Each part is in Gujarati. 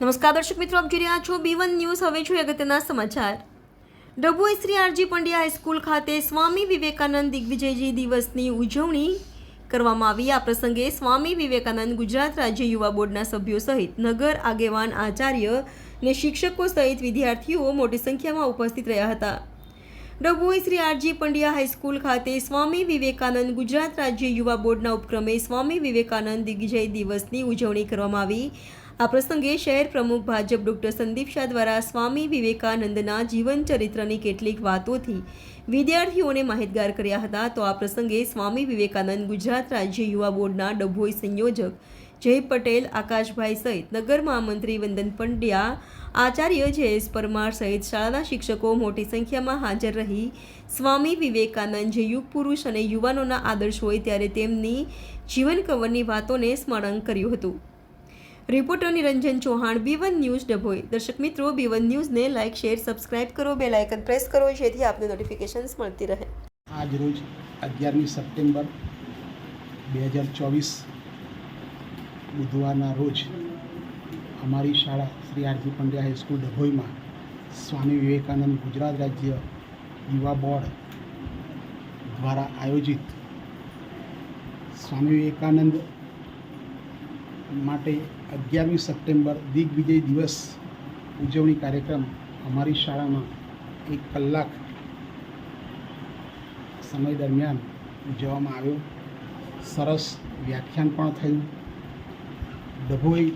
નમસ્કાર દર્શક મિત્રો, આપ જોઈ રહ્યા છો બી વન ન્યૂઝ હવે જોઈએ અગત્યના સમાચાર. Dabhoi Shri R G Pandya high school ખાતે સ્વામી વિવેકાનંદ દિગ્વિજયજી દિવસની ઉજવણી કરવામાં આવી. આ પ્રસંગે સ્વામી વિવેકાનંદ ગુજરાત રાજ્ય યુવા બોર્ડના સભ્યો સહિત નગર આગેવાન, આચાર્ય ને શિક્ષકો સહિત વિદ્યાર્થીઓ મોટી સંખ્યામાં ઉપસ્થિત રહ્યા હતા. Dabhoi Shri R G Pandya high school ખાતે સ્વામી વિવેકાનંદ ગુજરાત રાજ્ય યુવા બોર્ડના ઉપક્રમે સ્વામી વિવેકાનંદ દિગ્વિજય દિવસની ઉજવણી કરવામાં આવી. આ પ્રસંગે શહેર પ્રમુખ ભાજપ ડોક્ટર સંદીપ શાહ દ્વારા સ્વામી વિવેકાનંદના જીવન ચરિત્રની કેટલીક વાતોથી વિદ્યાર્થીઓને માહિતગાર કર્યા હતા. તો આ પ્રસંગે સ્વામી વિવેકાનંદ ગુજરાત રાજ્ય યુવા બોર્ડના ડભોઈ સંયોજક જય પટેલ, આકાશભાઈ સહિત નગર મહામંત્રી વંદન પંડ્યા, આચાર્ય જયેશ પરમાર સહિત શાળાના શિક્ષકો મોટી સંખ્યામાં હાજર રહી. સ્વામી વિવેકાનંદ જે યુગ પુરુષ અને યુવાનોના આદર્શ હોય ત્યારે તેમની જીવન કવરની વાતોને સ્મરણ કર્યું હતું. Reporter Niranjan Chauhan B one news Dabhoi. દર્શક મિત્રો બી વન ન્યૂઝને લાઇક શેર સબસ્ક્રાઇબ કરો. બે લાઇકન પ્રેસ કરો, જેથી આપને નોટિફિકેશન્સ મળતી રહે. આજ રોજ અગિયારમી સપ્ટેમ્બર બે હજાર ચોવીસ, બુધવારના રોજ અમારી શાળા Shri R G Pandya high school ડભોઈમાં Swami Vivekananda Gujarat રાજ્ય યુવા બોર્ડ દ્વારા આયોજિત સ્વામી વિવેકાનંદ માટે અગિયારમી સપ્ટેમ્બર દિગ્વિજય દિવસ ઉજવણી કાર્યક્રમ અમારી શાળામાં એક કલાક સમય દરમિયાન ઉજવવામાં આવ્યો. સરસ વ્યાખ્યાન પણ થયું. ડભોઈ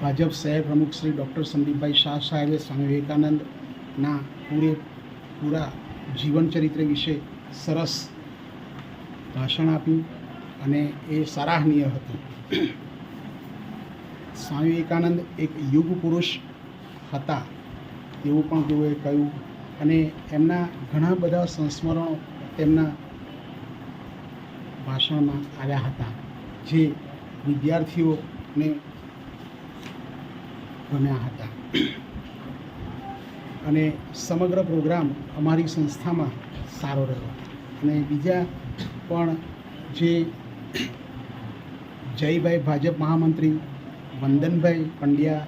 ભાજપ શહેર પ્રમુખ શ્રી ડૉક્ટર સંદીપભાઈ શાહ સાહેબે સ્વામી વિવેકાનંદના પૂરેપૂરા જીવન ચરિત્ર વિશે સરસ ભાષણ આપ્યું અને એ સરાહનીય હતું. સ્વામી વિવેકાનંદ એક યુગ પુરુષ હતા એવું પણ તેઓએ કહ્યું અને એમના ઘણા બધા સંસ્મરણો તેમના ભાષણમાં આવ્યા હતા, જે વિદ્યાર્થીઓને ગમ્યા હતા. અને સમગ્ર પ્રોગ્રામ અમારી સંસ્થામાં સારો રહ્યો. અને બીજા પણ જે જયભાઈ ભાજપ મહામંત્રી, વંદનભાઈ પંડ્યા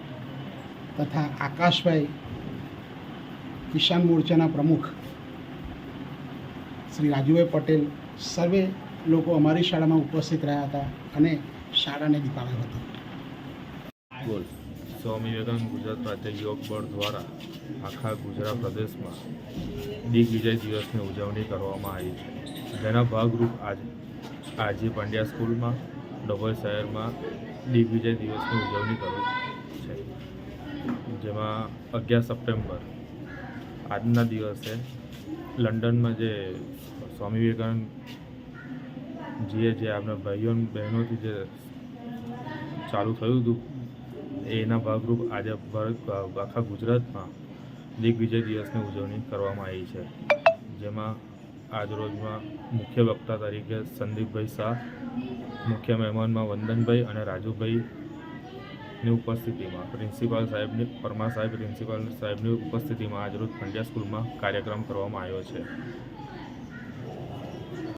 તથા આકાશભાઈ કિસાન મોરચાના પ્રમુખ શ્રી રાજુભાઈ પટેલ સર્વે લોકો અમારી શાળામાં ઉપસ્થિત રહ્યા હતા અને શાળાને દીપાવ્યો હતો. સ્વામી વિવેકાનંદ ગુજરાત પ્રાચ્ય યોગ બોર્ડ દ્વારા આખા ગુજરાત પ્રદેશમાં દિગ્વિજય દિવસની ઉજવણી કરવામાં આવી છે. જેના ભાગરૂપ આજ આજે પંડ્યા સ્કૂલમાં, ડભોઈ શહેરમાં દિગ્વિજય દિવસની ઉજવણી કરી છે. જેમાં અગિયાર સપ્ટેમ્બર, આજના દિવસે લંડનમાં જે સ્વામી વિવેકાનંદ જે આપણા ભાઈઓ બહેનોથી જે ચાલુ થયું હતું, એના ભાગરૂપ આજે આખા ગુજરાતમાં દિગ્વિજય દિવસની ઉજવણી કરવામાં આવી છે. જેમાં આજરોજમાં મુખ્ય વક્તા તરીકે સંદીપભાઈ શાહ, મુખ્ય મહેમાનમાં વંદનભાઈ અને રાજુભાઈની ઉપસ્થિતિમાં પ્રિન્સિપાલ સાહેબની પરમા સાહેબ પ્રિન્સિપાલ સાહેબની ઉપસ્થિતિમાં આજરોજ પંડ્યા સ્કૂલમાં કાર્યક્રમ કરવામાં આવ્યો છે.